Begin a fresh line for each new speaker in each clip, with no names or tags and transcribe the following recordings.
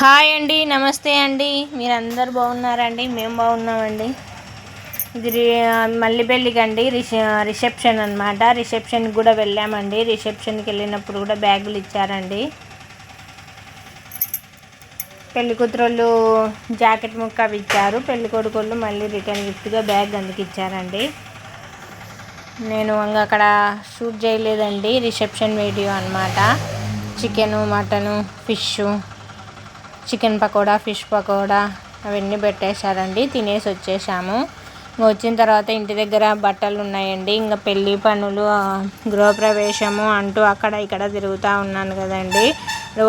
Hi అండి నమస్తే అండి. మీరు అందరు బాగున్నారండి? మేము బాగున్నామండి. ఇది మల్లిపెల్లికి మల్లిపల్లికి అండి రిసె రిసెప్షన్ అనమాట రిసెప్షన్కి కూడా వెళ్ళామండి. రిసెప్షన్కి వెళ్ళినప్పుడు కూడా బ్యాగులు ఇచ్చారండి. పెళ్ళి కూతురోళ్ళు జాకెట్ ముక్క అవి ఇచ్చారు. పెళ్ళి కొడుకోళ్ళు మళ్ళీ రిటర్న్ గిఫ్ట్గా బ్యాగ్ అందుకు ఇచ్చారండి. నేను ఇంకా అక్కడ షూట్ చేయలేదండి. రిసెప్షన్ వీడియో అనమాట chicken mutton fish chicken pakoda fish pakoda అవన్నీ పెట్టేశారండి. తినేసి వచ్చేసాము. వచ్చిన తర్వాత ఇంటి దగ్గర బట్టలు ఉన్నాయండి. ఇంకా పెళ్ళి పనులు గృహప్రవేశము అంటూ అక్కడ ఇక్కడ తిరుగుతూ ఉన్నాను కదండి.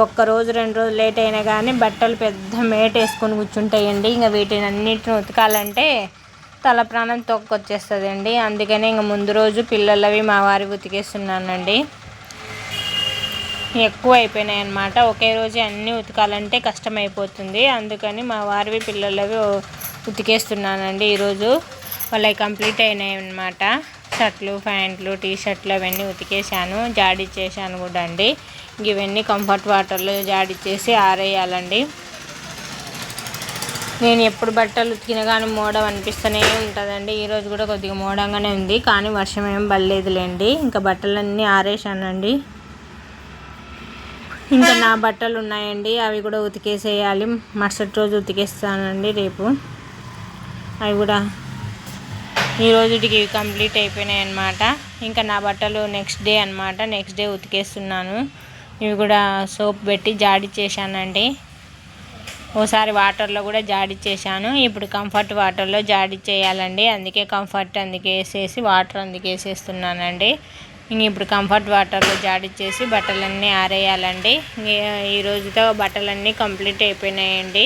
ఒక్క రోజు రెండు రోజులు లేట్ అయినా కానీ బట్టలు పెద్ద మేట వేసుకొని కూర్చుంటాయండి. ఇంకా వీటిని అన్నిటిని ఉతకాలంటే తల ప్రాణం తొక్కొచ్చేస్తుందండి. అందుకనే ఇంక ముందు రోజు పిల్లలవి మా వారి ఉతికేస్తున్నానండి. ఎక్కువ అయిపోయినాయి అన్నమాట ఒకే రోజు అన్నీ ఉతకాలంటే కష్టమైపోతుంది. అందుకని మా వారివి పిల్లలవి ఉతికేస్తున్నానండి ఈరోజు. వాళ్ళవి కంప్లీట్ అయినాయి అన్నమాట షర్ట్లు ప్యాంట్లు టీ షర్ట్లు అవన్నీ ఉతికేసాను జాడిచ్చేసాను కూడా అండి. ఇవన్నీ కంఫర్ట్ వాటర్లో జాడిచ్చేసి ఆరేయాలండి. నేను ఎప్పుడు బట్టలు ఉతికినా కానీ మోడం అనిపిస్తూనే ఉంటుందండి. ఈరోజు కూడా కొద్దిగా మోడంగానే ఉంది. కానీ వర్షం ఏం పడలేదులేండి. ఇంకా బట్టలన్నీ ఆరేసానండి ఇంకా నా బట్టలు ఉన్నాయండి. అవి కూడా ఉతికేసేయాలి. మరుసటి రోజు ఉతికేస్తానండి రేపు. అవి కూడా ఈ రోజుటికి కంప్లీట్ అయిపోయినాయి అన్నమాట. ఇంకా నా బట్టలు నెక్స్ట్ డే అన్నమాట. నెక్స్ట్ డే ఉతికేస్తున్నాను. ఇవి కూడా సోప్ పెట్టి జాడి చేశానండి. ఓసారి వాటర్లో కూడా జాడి చేశాను. ఇప్పుడు కంఫర్ట్ వాటర్లో జాడి చేయాలండి. అందుకే కంఫర్ట్ అందుకే వేసేసి వాటర్ అందుకే వేసేస్తున్నానండి. ఇంక ఇప్పుడు కంఫర్ట్ వాటర్లో జాడిచ్చేసి బట్టలన్నీ ఆరేయాలండి. ఈ రోజుతో బట్టలన్నీ కంప్లీట్ అయిపోయినాయండి.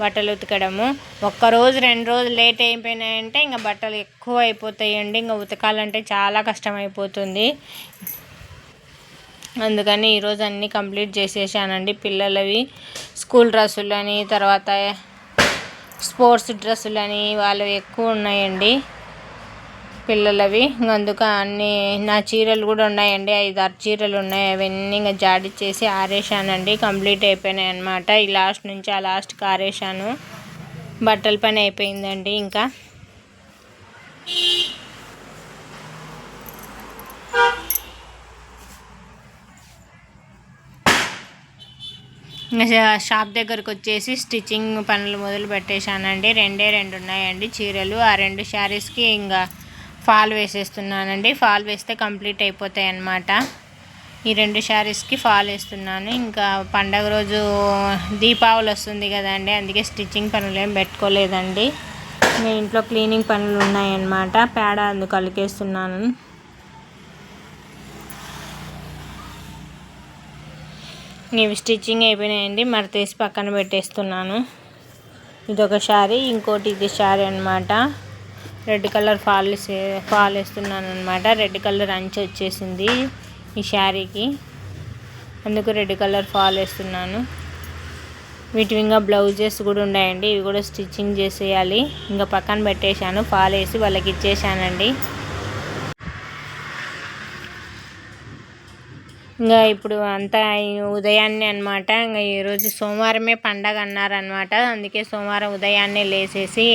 బట్టలు ఉతకడము. ఒక్క రోజు రెండు రోజులు లేట్ అయిపోయినాయంటే ఇంకా బట్టలు ఎక్కువ అయిపోతాయండి. ఇంకా ఉతకాలంటే చాలా కష్టం అయిపోతుంది అందుకని ఈరోజు అన్నీ కంప్లీట్ చేసేసానండి. పిల్లలవి స్కూల్ డ్రెస్సులని తర్వాత స్పోర్ట్స్ డ్రెస్సులని వాళ్ళవి ఎక్కువ ఉన్నాయండి. పిల్లలవి. ఇంక అన్ని నా చీరలు కూడా ఉన్నాయండి. ఐదు ఆరు చీరలు ఉన్నాయి. అవన్నీ ఇంకా జాడిచ్చేసి ఆరేసానండి కంప్లీట్ అయిపోయినాయి అనమాట ఈ లాస్ట్ నుంచి ఆ లాస్ట్కి ఆరేసాను బట్టల పని అయిపోయిందండి ఇంకా. షాప్ దగ్గరకు వచ్చేసి స్టిచ్చింగ్ పనులు మొదలు పెట్టేశానండి. రెండే రెండు ఉన్నాయండి చీరలు. ఆ రెండు శారీస్కి ఇంకా ఫాల్ వేసేస్తున్నానండి. ఫాల్ వేస్తే కంప్లీట్ అయిపోతాయి అన్నమాట. ఈ రెండు శారీస్కి ఫాల్ వేస్తున్నాను. ఇంకా పండగ రోజు దీపావళి వస్తుంది కదండి. అందుకే స్టిచ్చింగ్ పనులు ఏం పెట్టుకోలేదండి. నేను ఇంట్లో క్లీనింగ్ పనులు ఉన్నాయన్నమాట. పేడ అందుకు అలికేస్తున్నాను ఇవి స్టిచ్చింగ్ అయిపోయినాయండి. మడతేసి పక్కన పెట్టేస్తున్నాను. ఇదొక శారీ ఇంకోటి ఇది శారీ అనమాట రెడ్ కలర్ ఫాల్ వేసే- ఫాల్ వేస్తున్నాను అనమాట రెడ్ కలర్ అంచు వచ్చేసింది ఈ శారీకి. అందుకు రెడ్ కలర్ ఫాల్ వేస్తున్నాను. వీటి ఇంకా బ్లౌజెస్ కూడా ఉన్నాయండి. ఇవి కూడా స్టిచ్చింగ్ చేసేయాలి. ఇంకా పక్కన పెట్టేశాను. ఫాల్ వేసి వాళ్ళకి ఇచ్చేసానండి ఇంకా ఇప్పుడు అంతా ఉదయాన్నే అనమాట ఇంకా ఈరోజు సోమవారమే పండగ అన్నారనమాట అందుకే సోమవారం ఉదయాన్నే లేసేసి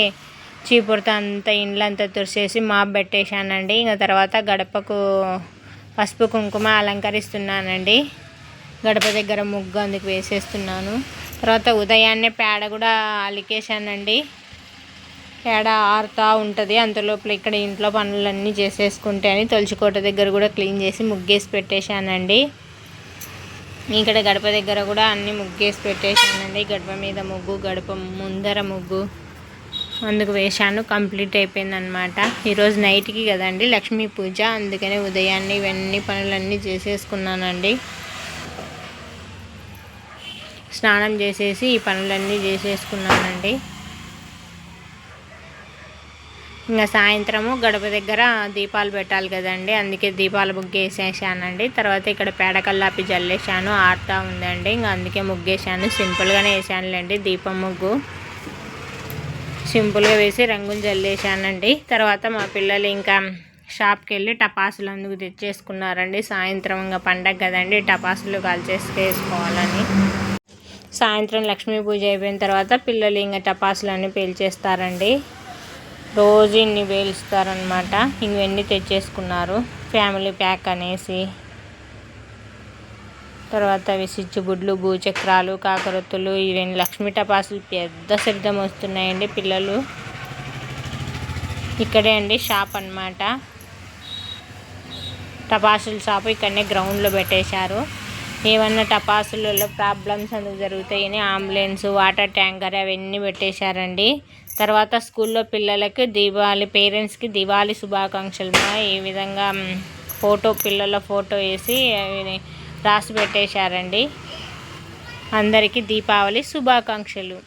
చీపురుతో అంతా ఇండ్లంతా తుడిచేసి మాప్ పెట్టేశానండి. ఇంకా తర్వాత గడపకు పసుపు కుంకుమ అలంకరిస్తున్నానండి. గడప దగ్గర ముగ్గు అందుకు వేసేస్తున్నాను. తర్వాత ఉదయాన్నే పేడ కూడా అలికేశానండి. పేడ ఆరుతూ ఉంటుంది. అంతలోపల ఇక్కడ ఇంట్లో పనులన్నీ చేసేసుకుంటే అని తులసికోట దగ్గర కూడా క్లీన్ చేసి ముగ్గేసి పెట్టేశానండి. ఇక్కడ గడప దగ్గర కూడా అన్నీ ముగ్గేసి పెట్టేశానండి. గడప మీద ముగ్గు గడప ముందర ముగ్గు అందుకు వేశాను. కంప్లీట్ అయిపోయింది అనమాట ఈరోజు నైట్కి కదండి లక్ష్మీ పూజ. అందుకనే ఉదయాన్నే ఇవన్నీ పనులన్నీ చేసేసుకున్నానండి. స్నానం చేసేసి ఈ పనులన్నీ చేసేసుకున్నానండి. ఇంకా సాయంత్రము గడప దగ్గర దీపాలు పెట్టాలి కదండి. అందుకే దీపాల ముగ్గేసేసానండి. తర్వాత ఇక్కడ పేడకల్లాపి జల్లేసాను ఆడుతూ ఉందండి. ఇంకా అందుకే ముగ్గేసాను సింపుల్గానే వేసానులేండి దీపం ముగ్గు. సింపుల్గా వేసి రంగులు జల్లేసానండి తర్వాత మా పిల్లలు ఇంకా షాప్కి వెళ్ళి టపాసులు అందుకు తెచ్చేసుకున్నారండి. సాయంత్రం ఇంకా పండగ కదండి టపాసులు కాల్చేసుకేసుకోవాలని సాయంత్రం లక్ష్మీ పూజ అయిపోయిన తర్వాత పిల్లలు ఇంకా టపాసులు అన్నీ పేల్చేస్తారండి. రోజు ఇన్ని పేలుస్తారనమాట ఇవన్నీ తెచ్చేసుకున్నారు. ఫ్యామిలీ ప్యాక్ అనేసి. తర్వాత అవి సిచ్చుబుడ్లు భూచక్రాలు కాకరొత్తులు ఇవన్నీ లక్ష్మీ టపాసులు పెద్ద శబ్దం వస్తున్నాయండి పిల్లలు. ఇక్కడే అండి షాప్ అనమాట టపాసుల షాప్ ఇక్కడనే గ్రౌండ్లో పెట్టేశారు. ఏమన్నా టపాసులలో ప్రాబ్లమ్స్ అందుకు జరుగుతాయని అంబులెన్స్ వాటర్ ట్యాంకర్ అవన్నీ పెట్టేశారండి. తర్వాత స్కూల్లో పిల్లలకి దీపావళి పేరెంట్స్కి దివాళి శుభాకాంక్షలు. ఈ విధంగా ఫోటో పిల్లల ఫోటో వేసి అవి రాసి పెట్టేశారండి. అందరికీ దీపావళి శుభాకాంక్షలు.